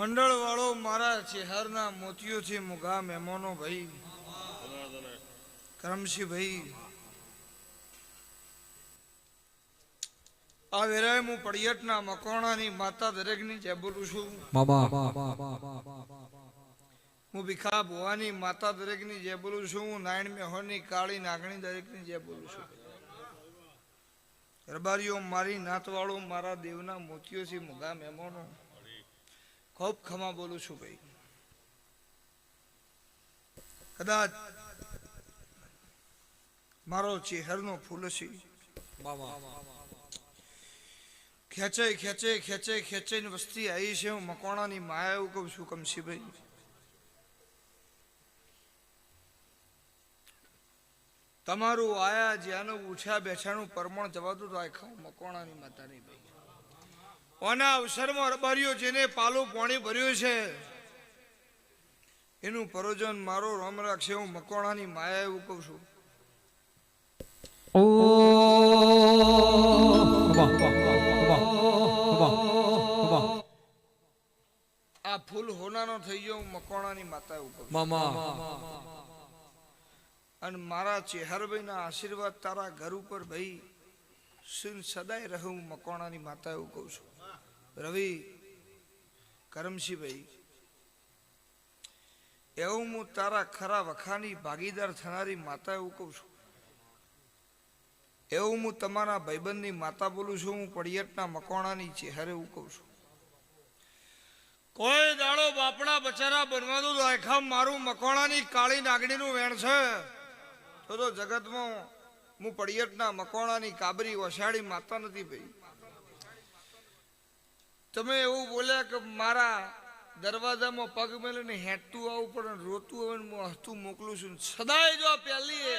મંડળ વાળો મારા ચહેરના મોતીઓથી મુગા મહેમાનો ભાઈ. કરમશી ભાઈ. આ વેરાય હું પડિયટના મકોણાની માતા દરેકની જય બોલું છું. હું ભીખા ભુવાની માતા દરેકની જય બોલું છું. હું નાયણ મેહોરની કાળી નાગણી દરેકની જય બોલું છું. દરબારીઓ મારી નાતવાળો મારા દેવના મોતીઓથી મુગા મહેમાનો. ખૂબ ખમા બોલું છું ભાઈ. કદાચ મારો ચેહરનો ફૂલસી ખેંચે ખેંચે ખેંચે ખેંચે ની વસ્તી આવી છે. હું મકોણાની માયા એવું કહું છું કમશીભાઈ તમારું આયા જ્યાંનું ઉઠ્યા બેઠાનું પરમણ જવાતું તો આ ખાઉં મકોણાની માતાની ભાઈ. ઓના અવસરમાં રબારીઓ જેને પાલું પાણી ભર્યું છે એનું પરોજન મારો રામ રાખશે હું મકોણાની માયા એવું કહું છું. આ ફૂલ હોનાનો થઈ ગયો હું મકોણાની માતા એવું કહું અને મારા ચેહરભાઈના આશીર્વાદ તારા ઘર ઉપર ભાઈ સુન સદાય રહું મકોણાની માતા એવું કહું છું. રવિ કરમશીભાઈ, એવું હું તારા ખરા વખાની ભાગીદાર થનારી માતા એવું કહું છું. એવું હું તમારા ભાઈબંધની માતા બોલું છું, હું પડિયટના મકોણાની ચહેરે એવું કહું છું. કોઈ દાડો બાપડા બચારા બનવાનું આખા મારું મકોણાની કાળી નાગણીનું વેણ છે. તો તો જગતમાં હું પડિયટના મકોણાની કાબરી વસાડી માતા નથી ભાઈ. તમે એવું બોલ્યા કે મારા દરવાજામાં પગ મેલીને હેંટતું આવું પણ રોતું આવે હું હસતું મોકલું છું. સદાય જો પહેલી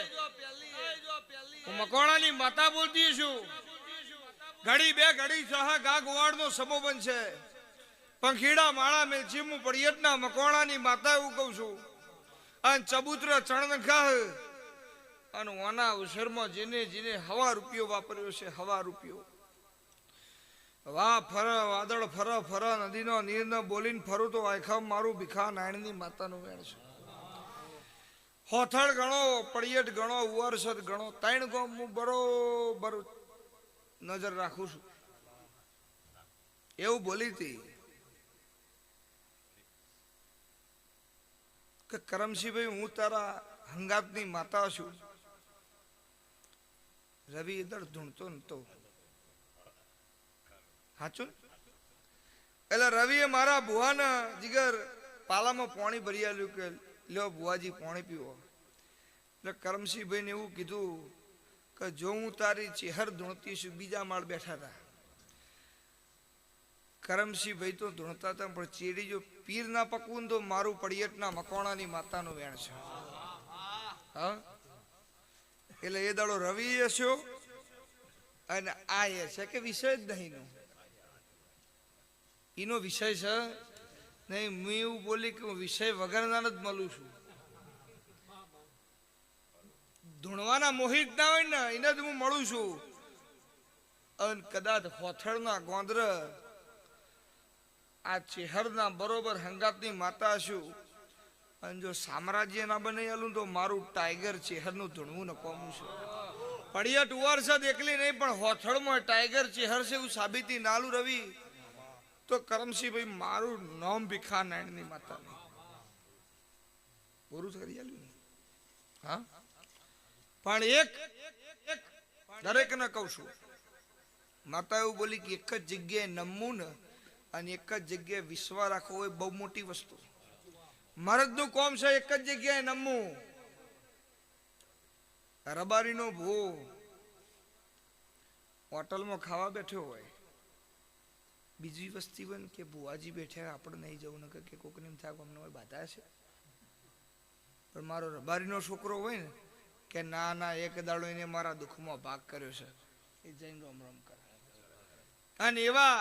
મકોણાની માતા બોલતી છું. ઘડી બે ઘડી સહા ગા ગોવાડનો સમો બનશે પંખીડા માળા મેલછી હું પડિયતના મકોણાની માતા એવું કહું છું. અને ચબૂત્ર ચણ ખાહ. અને ઓના અવસરમાં જેને જેને હવા રૂપિયો વાપર્યો છે, હવા રૂપિયો. વાહ ફર, વાદળ ફર ફર, નદીનો નીર ન બોલીને ફરું તો વાયખમ મારું ભીખા નાયણની માતાનું વેણ છે. હોથળ ગણો, પડિયટ ગણો, ઉવરસદ ગણો, ત્રણ ગોમ હું બરોબર નજર રાખું છું. એવું બોલી હતી કે કરમશીભાઈ હું તારા હંગાતની માતા છું. રવિ દળ ધૂણતો નતો. હાચું એટલે રવિએ મારા ભુવાના જીગર પાલામાં પાણી ભરી આલ્યું કે, લ્યો ભુવાજી પાણી પીવો. એટલે કરમસિંહભાઈને એવું કીધું કે, જો હું તારી ચેહર ધૂણતી છું, બીજા માળ બેઠા હતા કરમસિંહભાઈ તો ધૂણતા હતા પણ ચેડી જો પીર ના પકવું તો મારું પડિયટના મકોણાની માતાનું વેણ છે. હા? એટલે એ દાડો રવિ હસ્યો અને આ એ છે કે વિષય જ નહીં નો. એનો વિષય છે? નહીં હું એવું બોલી કે હું વિષય વગરના જ મળું છું. ધૂણવાના મોહિત ના હોય ને, એને જ હું મળું છું. અને કદાચ હોથળના ગોંદર આ ચેહરના બરોબર હંગાતની માતા છું. અને જો સામ્રાજ્ય ના બનાવેલું તો મારું ટાઈગર ચેહરનું ધૂણવું ન કોમું છું. ટુવાર છે એકલી નહીં, પણ હોથળમાં ટાઈગર ચેહર છે એવું સાબિતી નાલું રવિ. તો કરમસિંહભાઈ મારું નામ ભીખા નાયણની માતા પૂરું કરી આલ્યું હા? પણ એક દરેક ને કહું છું. માતા એવું બોલી કે એક જ જગ્યાએ નમવું ને અને એક જ જગ્યાએ વિશ્વા રાખવો એ બહુ મોટી વસ્તુ. મરદનું કોમ છે એક જ જગ્યાએ નમવું. રબારીનો ભૂ હોટલમાં ખાવા બેઠો હોય. બીજી વસ્તી બન કે ભુવાજી બેઠા આપણે નહીં જવું, નકર કે કોકને એમ થાય અમને હોય બાધા છે. પણ મારો રબારીનો છોકરો હોય ને, કે ના ના, એક દાડો એને મારા દુઃખમાં ભાગ કર્યો છે, એ જઈને રોમ રોમ કરે. અને એવા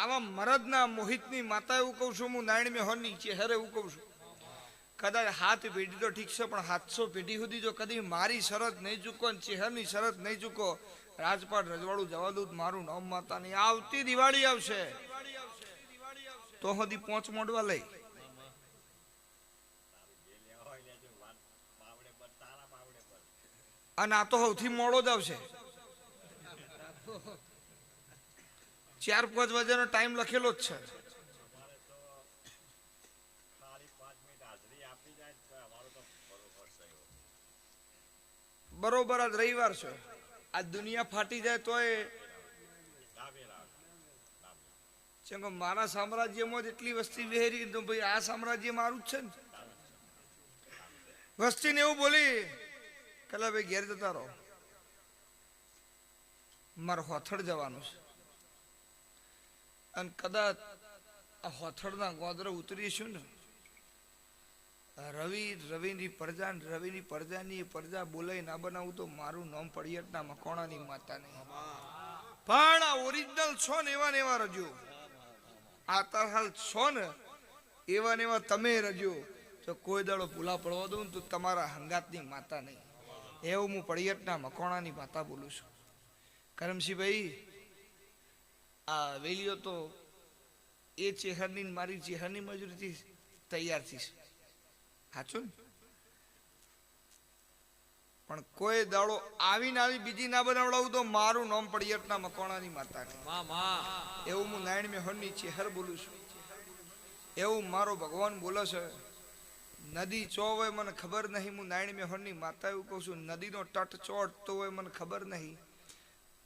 આવા મરદના મોહિતની માતા એવું કહું છું, હું નારાયણ મેહોરની ચહેરે એવું કહું છું. કદાચ હાથ પેઢી તો ઠીક છે, પણ હાથસો પેઢી સુધી જો કદી મારી શરત નહીં ચૂકો ચેહરની શરત નહીં ચૂકો રાજપાટ રજવાડું જવા દઉં મારું નામ માતા નહીં. આવતી દિવાળી આવશે. તો સુધી પોંચ મોડવા લઈ. અને આ તો સૌથી મોડો જ આવશે. ચાર પાંચ વાગ્યાનો ટાઈમ લખેલો જ છે. બરોબર, આજ રવિવાર છે. આ દુનિયા ફાટી જાય તોય કેમ કે મારા સામ્રાજ્યમાં જ એટલી વસ્તી વહેરી તો ભાઈ આ સામ્રાજ્ય મારું જ છે ને. વસ્તીને એવું બોલી કલા ભાઈ ઘેર જતા રહો. મારે હોથડ જવાનું છે. અને કદાચ આ હોથડના ગોદરો ઉતરીશું ને રવિ, રવિની પ્રજા રવિની પ્રજાની પ્રજા બોલાય ના બનાવું તો મારું નામ પડિયટના મકોણાની માતા નહીં. પણ આ ઓરિજિનલ છો ને એવા ને એવા રજો. આ હાલ છો ને એવા ને એવા તમે રજો. તો કોઈ દાડો ભૂલા પડવા દઉં તો તમારા હંગાતની માતા નહીં. એવું હું પડિયટના મકોણાની માતા બોલું છું. કરમસિંહભાઈ આ વેલીઓ તો એ ચેહરની મારી ચેહરની મજૂરીથી તૈયાર થઈશ. સાચું ને? પણ કોઈ દાડો આવીને આવી બીજી ના બનાવડાવું તો મારું નામ પડિયટના મકવાણાની માતા એવું હું નારાયણ મેહરની ચેહર બોલું છું. એવું મારો ભગવાન બોલે છે નદી ચો હોય મને ખબર નહીં હું નારાયણ મેહરની માતા એવું કહું છું નદીનો તટ ચોટતો હોય મને ખબર નહીં.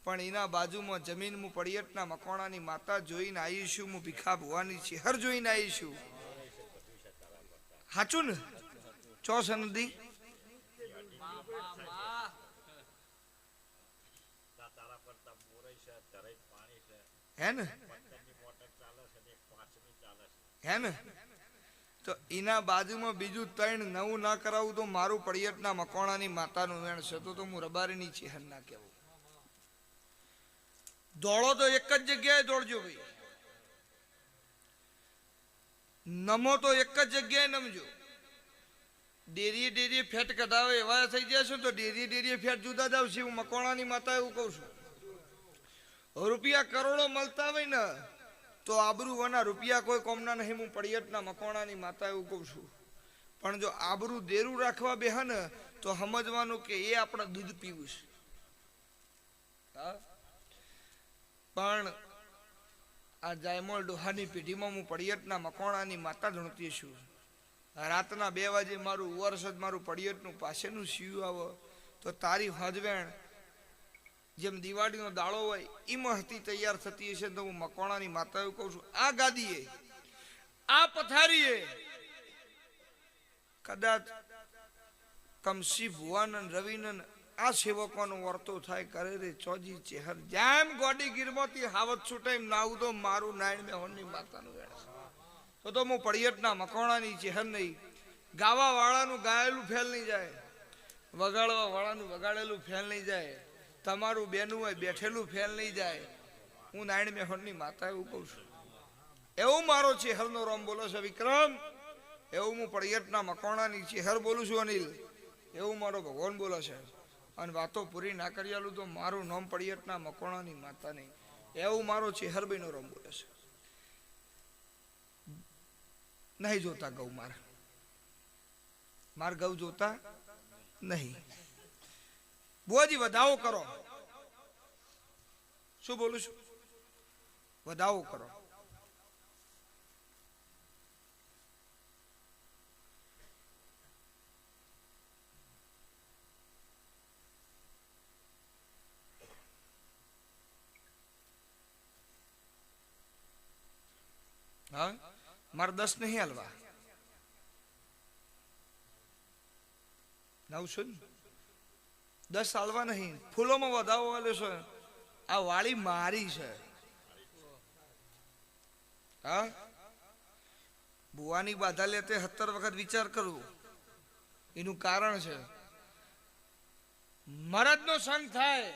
પણ એના બાજુમાં જમીન હું પડિયટના મકોણાની માતા જોઈને આવીશું હું ભીખા ભુવાની ચેહર જોઈને આવીશું સાચું ને? ચો સનદી હે ને? હે ને? તો એના બાજુમાં બીજું ત્રણ નવું ના કરાવું તો મારું પડિયટના મકોણાની માતાનું વેણ છે, તો તો હું રબારીની છે ના કહેવું. દોડો તો એક જ જગ્યાએ દોડજો ભાઈ. નમો તો એક જ જગ્યાએ નમજો. ડેરીએ ડેરીએ ફેટ કઢાવે, એવા થઈ જશો તો ડેરીએ ડેરીએ ફેટ જુદા જ આવશે હું મકોણાની માતા એવું કહું છું. રૂપિયા કરોડો મળતા હોય ને, તો આબરૂવાના રૂપિયા કોઈ કોમના નહીં, હું પડિયટના મકોણાની માતા એવું કહું છું. પણ જો આબરૂ દેરું રાખવા બેહે ને, તો સમજવાનું કે એ આપણે દૂધ પીવું છે. પણ આ જાયમોલ ડોહાની પેઢીમાં હું પડિયટના મકોણાની માતા જણતી છું. રાતના બે વાગે મારું વર્ષ જ મારું પડિયટનું પાસેનું શિવ આવો. તો તારી હજવેણ જેમ દિવાળીનો દાળો હોય એમાં હતી તૈયાર થતી હશે તો હું મકોણાની માતા કહું છું, આ ગાદીએ, આ પથારીએ. કદાચ કમસી ભુવાનંદ, રવિનંદ આ સેવકોનો વર્તો થાય, કરે રે ચોજી ચેહર. જેમ ગોડી ગીરમાંથી હાવત છૂટાઈ નાવું તો મારું નાયણ મેહોનની માતાનું વેણ છે. તો તો હું પડિયટના મકોણાની ચહેર નહીં. ગાવા વાળાનું ગાયેલું ફેલ નહીં જાય. વગાડવા વાળાનું વગાડેલું ફેલ નહીં જાય. તમારું બેનું હોય બેઠેલું ફેલ નહીં જાય. હું નાયણ મેહોનની માતા એવું કહું છું. એવું મારો ચેહરનો રોમ બોલો છે, વિક્રમ. એવું હું પડિયટના મકોણાની ચહેર બોલું છું, અનિલ. એવું મારો ભગવાન બોલે છે. અને વાતો પૂરી ના કરી આલું તો મારું નામ પડિયટના મકોણાની માતા નહીં. એવું મારો ચેહરભાઈનો રોમ બોલે છે. નહીં જોતા ગૌ માર. માર ગૌ જોતા નહીં. બોજી, વધાવો કરો. શું બોલું છું? વધાવો કરો હા મારે દસ નહીં હાલવા. નવ ને? દસ હાલવા નહીં. ફૂલોમાં વધાવો વાળો છે. આ વાળી મારી છે. હા? બુવાની બાધા લેતે સત્તર વખત વિચાર કરવો એનું કારણ છે. મરદનો સંગ થાય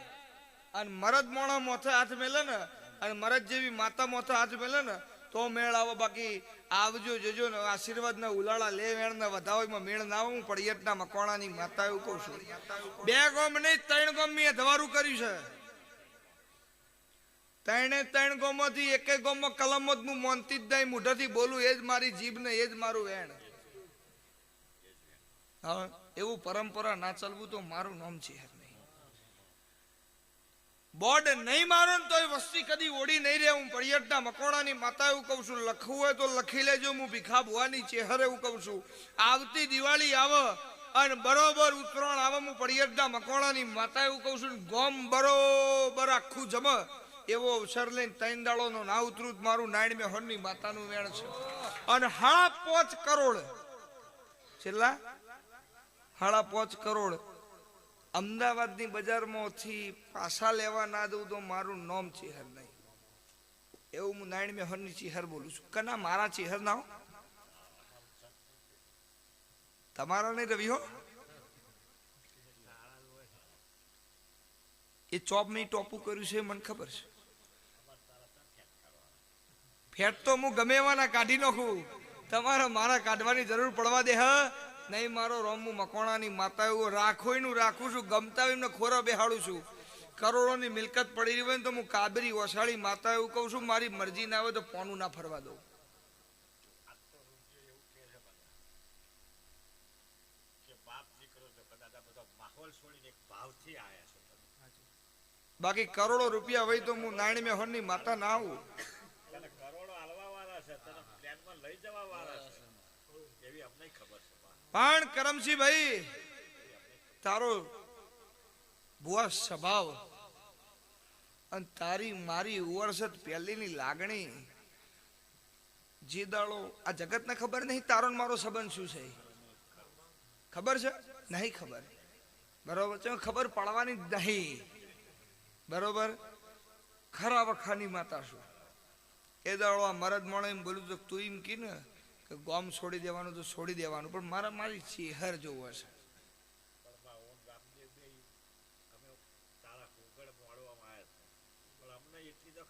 અને મરદ મોણા મોથે હાથ મેલે ને અને મરદ જેવી માતા મોથે હાથ મેલે ને તો મેળ આવો બાકી આવજો, જોજો ને આશીર્વાદ ના ઉલાળા લે વેણ ને વધાવોમાં મેળ ના આવું પડિયટના મકોણાની માતા એવું કહું છું. બે ગોમ નહીં, ત્રણ ગોમ મેં ધવારું કર્યું છે. ત્રણે ત્રણ ગોમાંથી એકે ગોમાં કલમો જ હું મોનતી જ નહીં, મોઢાથી બોલું, એ જ મારી જીભ ને એ જ મારું વેણ. હા એવું પરંપરા ના ચાલવું તો મારું નામ છે. બોર્ડ નહીં મારો ને તોય વસ્તી કદી ઓડી નહીં રહે. હું પડિયટના મકોણાની માતા એવું કહું છું, લખવું હોય તો લખી લેજો, હું ભીખા ભુવાની ચેહર એવું કહું છું. આવતી દિવાળી આવે અને બરોબર ઉત્તરાયણ આવે, હું પડિયટના મકોણાની માતા એવું કહું છું, ગોમ બરોબર આખું જમ. એવો અવસર લઈને ત્રણ દાડોનો ના ઉતરું મારું નાયણ મેં હોરની માતાનું વેણ છે. અને હાળા પોચ કરોડ. છેલ્લા? હાળા પોચ કરોડ. અમદાવાદની બજારમાંથી પાછા લેવા ના દઉં તો મારું નામ ચિહર નહીં. એવું હું નારાયણ મેહરની ચિહર બોલું છું. કના મારા ચિહર ના તમારા નહીં રવિ હો. એ ચોપ મેં ટોપું કર્યું છે મને ખબર છે. ફેટ તો હું ગમે એવાના કાઢી નાખું. તમારે, મારા કાઢવાની જરૂર પડવા દે, હ. નહીં, મારો રોમ મકોણાની માતા એવું રાખોયનું રાખું છું ગમતા એમને ખોરા બેહાડું છું. કરોડોની મિલકત પડી રહી હોય ને તો હું કાબરી ઓસાળી માતા એવું કહું છું, મારી મરજી ના આવે તો પોનું ના ફરવા દઉં. બાકી કરોડો રૂપિયા હોય તો હું નાયણ મેહોરની માતા ના આવું. કરોડો આલવા વાળા છે લઈ જવા વાળા છે. એવી અમને ખબર. પણ કરમસિંહ ભાઈ, તારો ભુવા સ્વભાવ અને તારી મારી વર્ષત પહેલીની લાગણી, જે દાડો આ જગતને ખબર નહીં તારો મારો સંબંધ શું છે? ખબર છે? નહીં ખબર. બરોબર? છે ખબર પડવાની નહીં. બરોબર? ખરા વખાની માતા શું? એ દાડો આ મરદ મળે એમ બોલું તો તું એમ કી ને કે ગોમ છોડી દેવાનું તો છોડી દેવાનું, પણ મારા, મારી ચેહર જોવો છે.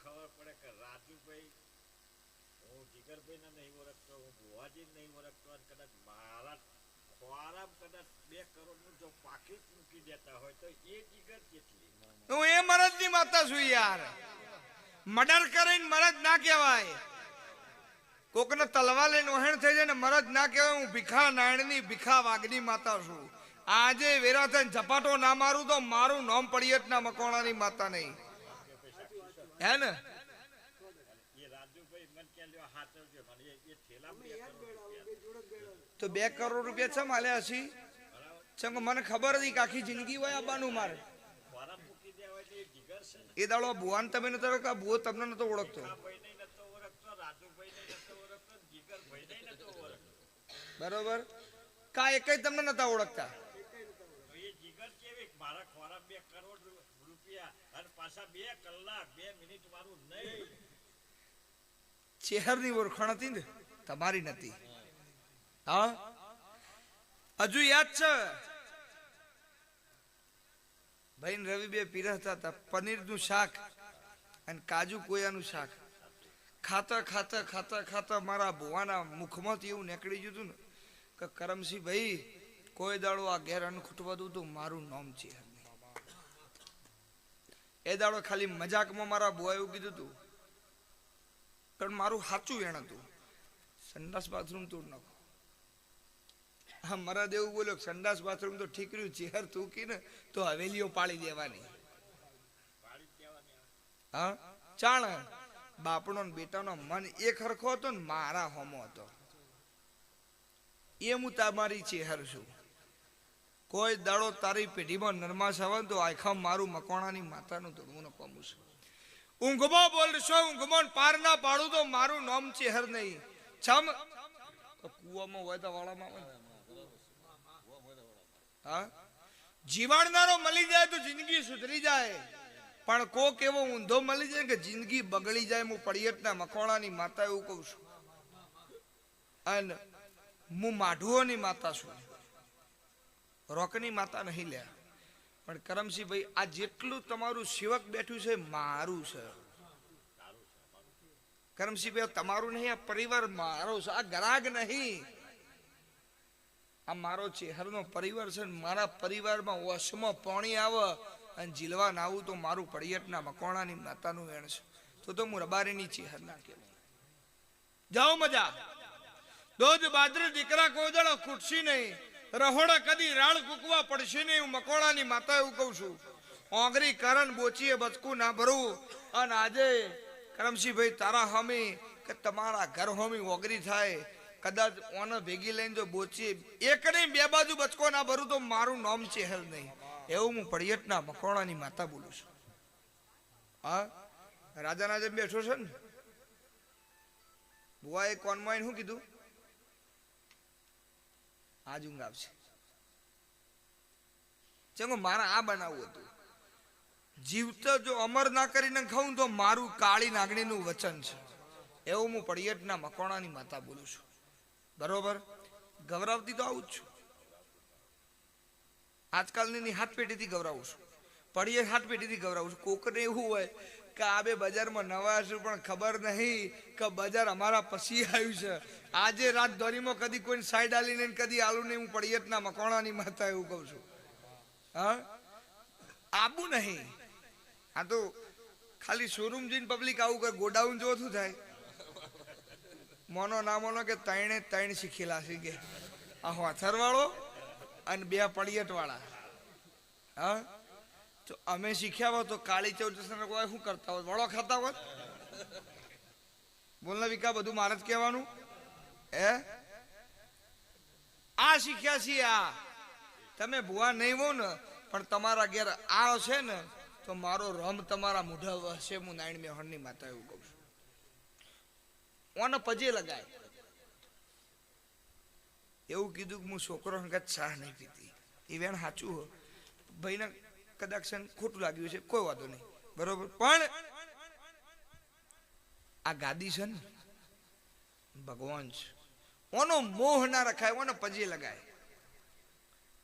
ખબર પડે કે રાજુભાઈ હું જીગરભાઈને નહીં ઓળખતો હું ભુવાજી નહીં ઓળખતો અને કદાચ મારા ખોરામ કદાચ બે કરોડનું જો પાકીટ મૂકી દેતા હોય તો એ જીગર કેટલી હું એ મરદની માતા છું યાર. મર્ડર કરીને મરદ ના કહેવાય. કોકને તલવા લઈને ઓહેણ થઈ જાય ને મરજ ના કહેવાય, હું ભીખા નાયણની, ભીખા વાઘની માતા છું. આજે વેરા થઈને ઝપાટો ના મારું તો મારું નામ પડિયત ના મકોણાની માતા નહીં. હે ને? તો બે કરોડ રૂપિયા છે માલ્યા હશી ચમ મને ખબર હતી કે આખી જિંદગી હોય આવવાનું મારે? એ છે દાડો ભુવાન તમે નતો કે ભુવો તમને નતો ઓળખતો રાજુભાઈને નતો ઓળખતો જીગરભાઈને નતો ઓળખતો બરોબર? કા એકય તમને નતા ઓળખતા? ચેહરની ઓળખાણ હતી ને? તમારી નથી. હા? હજુ યાદ છે? ભાઈ રવિ બે પીરસતા હતા પનીરનું શાક અને કાજુ કોયાનું શાક. ખાતા ખાતા ખાતા ખાતા મારા ભુવાના મુખમાંથી એવું નીકળી ગયું હતું ને કે કરમસિંહ ભાઈ, કોઈ દાડો આ ઘેર દઉં તો મારું નામ છે એ દાડો ખાલી મજાકમાં મારા ભુવા એવું કીધું હતું. પણ મારું સાચું એણ હતું. સંડાસ બાથરૂમ તોડ નાખો. હા, મારા દેવું બોલ્યો, સંડાસ બાથરૂમ તો ઠીક રહ્યું ચેહર થૂકી ને તો હવેલીઓ પાડી દેવાની. હા, ચાણ બાપનો ને બેટાનો મન એક હરખો હતો ને મારા હોમો હતો. એ હું તમારી ચેહર છું. કોઈ દાડો તારી પેઢીમાં નરમાશ આવે તો આખા મારું મકોણાની માતાનું ધોળવું ન પામું છું ઊંઘમાં બોલશો, ઊંઘમાં પાર ના પાડું તો મારું નામ ચેહર નહીં. છમ? કુવામાં હોય તો વાળામાં આવે હા? જીવાડનારો મળી જાય તો જિંદગી સુધરી જાય. પણ કોક એવો ઊંધો મળી જાય કે જિંદગી બગડી જાય, હું પડિયતના મકોણાની માતા એવું કહું છું. અને હું માઢુઓની માતા છું. રોકની માતા નહીં લે પણ કરમસિંહ ભાઈ આ જેટલું તમારું સેવક બેઠું છે, મારું છે. કરમસિંહ ભાઈ તમારું નહીં, આ પરિવાર મારો છે. આ ગરાગ નહીં. આ મારો ચેહરનો પરિવાર છે મારા પરિવારમાં વશમાં પાણી આવે અને જીલવા ના આવું તો મારું પડિયટના મકોણાની માતાનું વેણ છે. તો તો હું રબારીની ચેહર ના કહેવાય જાઓ મજા. દોધ બાદર દીકરા કોદળો ખૂટશે નહીં. રહોડા કદી રાળ કૂકવા પડશે નહીં. હું મકોડાની માતા એવું કહું છું. ઓગરી કરણ બોચીએ બચકું ના ભરવું. અને આજે કરમસિંહભાઈ તારા હમી કે તમારા ઘર હોમી ઓગરી થાય. કદાચ ઓને ભેગી લઈને જો બોચીએ એક નહીં બે બાજુ બચકો ના ભરું તો મારું નામ છે હેલ નહીં. એવું હું પડિયટના મકોડાની માતા બોલું છું. હા? રાજાના જેમ બેઠો છે ને? બુઆએ કોનમાં શું કીધું? આજ ઊંઘ આવશે. ચંગો, મારા આ બનાવવું હતું. જીવતો જો અમર ના કરીને ખાઉં તો મારું કાળી નાગણીનું વચન છે. એવું હું પડિયટના મકોણાની માતા બોલું છું. બરોબર? ગૌરાવતી તો આવું જ છું. આજકાલની હાથ પેટીથી ગૌરવું છું. પડિયે હાથ પેટીથી ગૌરવું છું. કોકને એવું હોય કે આ બે બજારમાં નવા છું, પણ ખબર નહીં કે બજાર અમારા પછી આવ્યું છે. આજે રાત ધોરીમાં કદી કોઈ સાઈડ આલી નહીં કદી આલુ નહીં હું પડિયતના મકોણાની માતા એવું કહું છું. હા? આબુ નહીં. આ તો ખાલી શોરૂમ જઈને પબ્લિક આવું કરે, ગોડાઉન જો શું થાય. મોનો ના મોનો કે ત્રણે ત્રણ શીખેલા છે કે આ હોથર વાળો અને બે પડિયટ વાળા હા? તો અમે શીખ્યા હોત તો કાળી ચૌદસ કોઈ શું કરતા હોત? વડો ખાતા હોત? બોલના વિકા, બધું મારે જ કહેવાનું? હે? આ શીખ્યા છીએ આ. તમે ભુવા નહીં હો ને, પણ તમારા ઘેર આ છે ને, તો મારો રમ તમારા મોઢા હશે, હું નારાયણ મેહણની માતા એવું કહું છું. ઓને પજે લગાય. એવું કીધું કે હું છોકરો સંગત ચા નહીં પીતી. એ વેણ સાચું ભાઈને કદાચ ખોટું લાગ્યું છે, કોઈ વાંધો નહીં. બરોબર? પણ આ ગાદી છે ને, ભગવાન છે. ઓનો મોહ ના રખાય, ઓને પજે લગાય.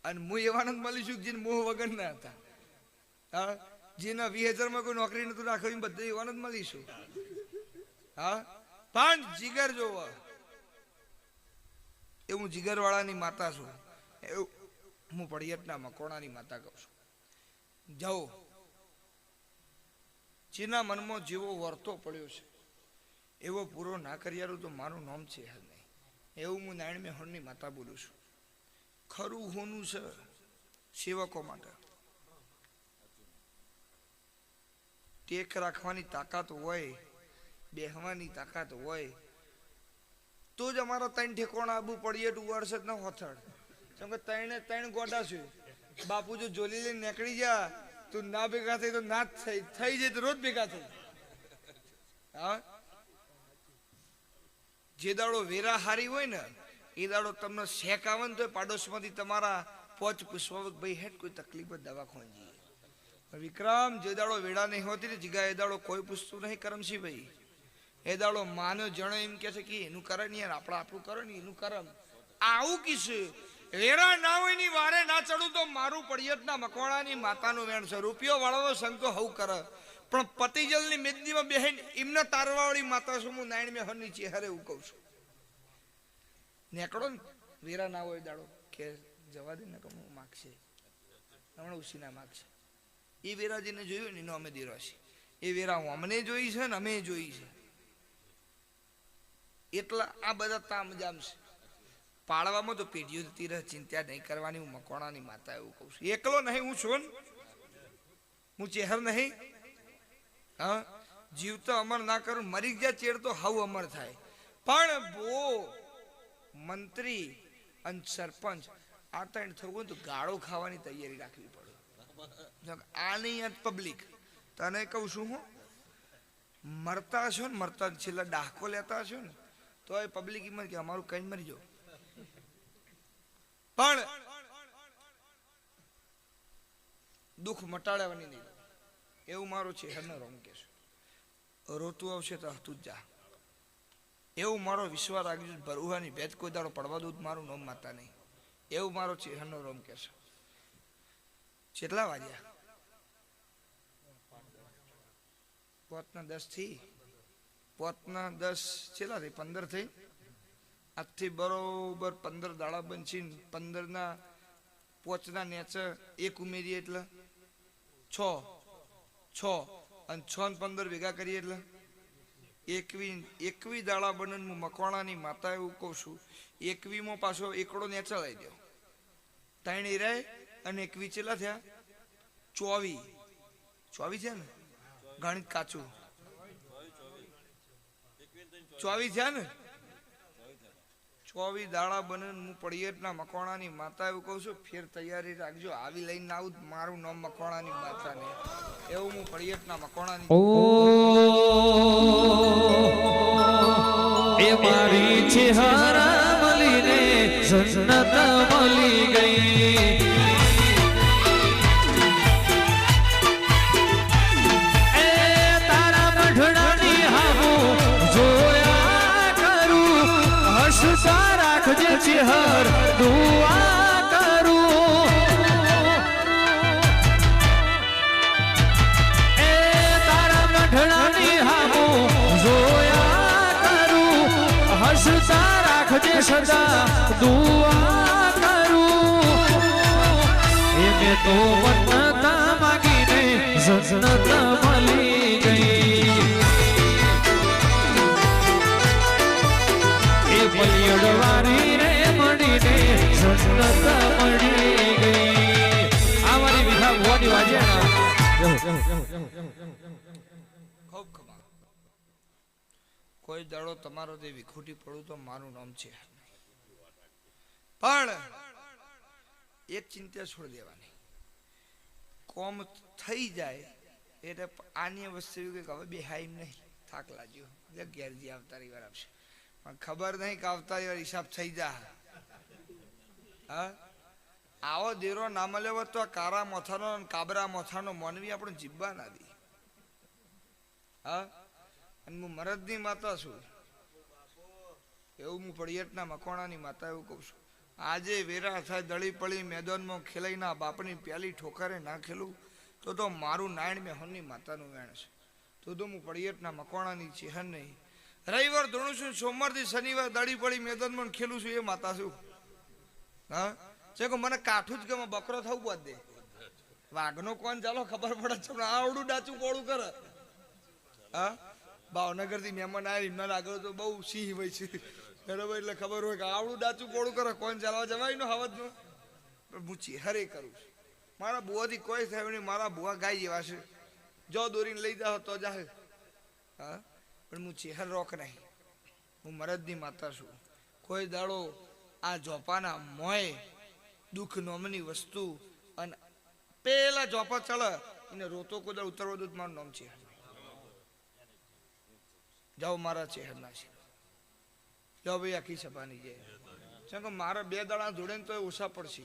અને હું એવાનંદ મળીશું છું જેને મોહ વગર ના હતા. હા? જેના વીસ હજારમાં કોઈ નોકરી નતું રાખ્યું બધા એવાનંદ મળીશું. હા? પણ જીગર જોવો. એ હું જીગરવાળાની માતા છું. એવું હું પડિયટના મકોણાની માતા કહું છું. જાઓ. જેના મનમાં જેવો વર્તો પડ્યો છે. એવો પૂરો ના કર્યારું તો મારું નામ છે હાલ નહીં. એવું હું નારાયણ મેહણની માતા બોલું છું. ખરું હોનું છે સેવકો માટે. ટેક રાખવાની તાકાત હોય, બેહવાની તાકાત હોય, તો જ અમારા ત્રણ ઠેકોણા આબુ પડીએ જ ન હોથડ કેમ કે ત્રણે ત્રણ ગોડા છે. બાપુ જો જોલી લઈને નીકળી જા તું ના ભેગા થઈ તો ના થઈ. થઈ જાય તો રોજ ભેગા થઈ. હા? જે દાડો વેરા હારી હોય ને, એ દાડો તમને શેક આવે તો પાડોશમાંથી તમારા પોચ પુષ્પક ભાઈ હેઠ કોઈ તકલીફ દવા ખોંજી વિક્રમ, જે દાડો વેડા નહીં હોતી ને જીગા એ દાડો કોઈ પૂછતું નહીં કરમશી ભાઈ. એ દાડો માનો, જણો એમ કે છે કે એનું કરે નહીં આપણે આપણું કરો ને એનું કરમ. આવું કીશે. વેરા ના હોયની વારે ના ચડું તો મારું પડિયતના મકવાણાની માતાનું વેણ છે. રૂપિયો વાળાનો શંકો હવ કરે. પણ પતિજલની મેદનીમાં બેહીન એમના તારવાવાળી માતા છું હું નાયણ મેહરની ચેહરે એવું કહું છું? નેકડો ને. વેરા ના હોય દાડો. કે જવા દે ને કે હું માગશે. હમણાં ઉસીના માગશે. એ વેરાજીને જોયું ને એનો અમે દેરો છે એ વેરા હું અમને જોઈ છે ને અમે જોઈ છે. એટલા આ બધા તામ જામ છે. પાળવામાં તો પેઢીઓ જતી રહે, ચિંતા નહીં કરવાની, હું મકોણાની માતા એવું કહું છું. એકલો નહીં, હું છું હું ચેહર નહીં? હા? જીવ તો અમર ના કરું, મરી ગયા ચેડ તો હાવ અમર થાય. પણ બો મંત્રી અને સરપંચ, આ ત્રણ થવું તો ગાળો ખાવાની તૈયારી રાખવી પડે. આ નહીં પબ્લિક તને કહું છું હું, મરતા છો ને, મરતા છેલ્લા ડાહકો લેતા છો ને તો એ પબ્લિક એમ કે અમારું કઈ મરી જાઓ. પણ દુઃખ મટાડવાની નહીં. એવું મારું છે હરને રોમ કે રોતું આવશે તો હતું જ જા. એવું મારો વિશ્વાસ રાખજો ભરવાની ભેદ કોઈ દાડો પડવા દઉં મારું નોમ માતા નહીં. એવું મારો ચેહરનો રોમ કે છે કેટલા વાગ્યા? પોતના દસથી પોતના દસ છેલ્લા થઈ પંદર થઈ? આજથી બરોબર પંદર દાડા બનશી પંદરના પોચના નેચ એક ઉમેરીએ એટલે છ છ. અને છ ને પંદર ભેગા કરીએ એટલે એકવી એકવી દાડા બને હું મકવાણાની માતા એવું કહું છું, એકવીમાં પાછો એકડો ને ચલાવી દો ત્રણ રહે અને એકવી ચેલા થયા? ચોવી. ચોવી છે ને? ગણિત કાચું. ચોવીસ થયા ને? ચોવીસ દાડા બને હું પડિયેટના મકવાણાની માતા એવું કહું છું, ફેર તૈયારી રાખજો. આવી લઈને આવું મારું નામ મકવાણાની માતા ને એવું હું પડિયટના મકવાણાની એ મારી છે હારા મળીને જન્નત મળી ગઈ. તો મન્નતા માગીને જનતા મળી ગઈ. એ બલિયડવારી રે મળીને જનતા મળી ગઈ. આ મારી વિધા ભુવાની વાજે ખૂબ ખમા કોઈ દાડો તમારો તે વિખૂટી પડું તો મારું નામ છે. પણ એક ચિંતા છોડી દેવાની. કોમ થઈ જાય, એટલે આની વસ્તુ કે હવે બેહાય એમ નહીં થાક લાગ્યો ઘેરજી આવતા વાર આવશે. પણ ખબર નહીં કે આવતા વાર હિસાબ થઈ જા. હા? આવો દેરો નામ લેવો તો કારા મોથાનો કાબરા મોથાનો મોનવી આપણે જીવવા ના દી. હા? અને હું મરદની માતા છું. એવું હું પડિયટના મકોણાની માતા એવું કહું છું. આજે વેરા થાય દળી પડી મેદાનમાં ખેલાઈના બાપની પ્યાલી ઠોકરે ના ખેલું તો તો મારું નાયણ મેહોનની માતાનું વેણ છે. તો તો હું પડિયટના મકવાણાની ચેહન નહીં. રવિવાર ધોણું છું, સોમવારથી શનિવાર દળી પડી મેદાનમાં ખેલું છું, એ માતા છું હા? છે કે મને કાઠું જ ગમે, બકરો થવું બાદ દે. વાઘનો કોણ ચાલો, ખબર પડે છે આ આવડું ડાચું કોળું કરે. હા? ભાવનગરથી મહેમાન આવ્યા એમના આગળ તો બહુ સિંહ હોય છે. બરાબર, એટલે ખબર હોય કે આવડું ડાચું કોળું કરે, કોણ ચાલવા જવાય નો હવજનું? પણ હું ચેહરે કરું છું. મારા બુવાથી કોઈ થાય નહીં, મારા બુવા ગાય જેવા છે. જો દોરીને લઈ જાઓ તો જાહે. હા? પણ હું ચેહર રોક નહીં. હું મરદની માતા છું. કોઈ દાડો આ જોપાના મોય દુઃખ નોમની વસ્તુ અને પેલા જોપા ચડે એને રોતો કોદા ઉતરવા દૂધ મારું નામ છે. જાઓ મારા ચહેરના છે. જાઓ ભાઈ, આખી સભાની છે કે મારા બે દાડા જોડે તો ઓછા પડશે.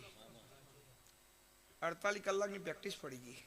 અડતાલીસ કલાકની પ્રેક્ટિસ પડી ગઈ.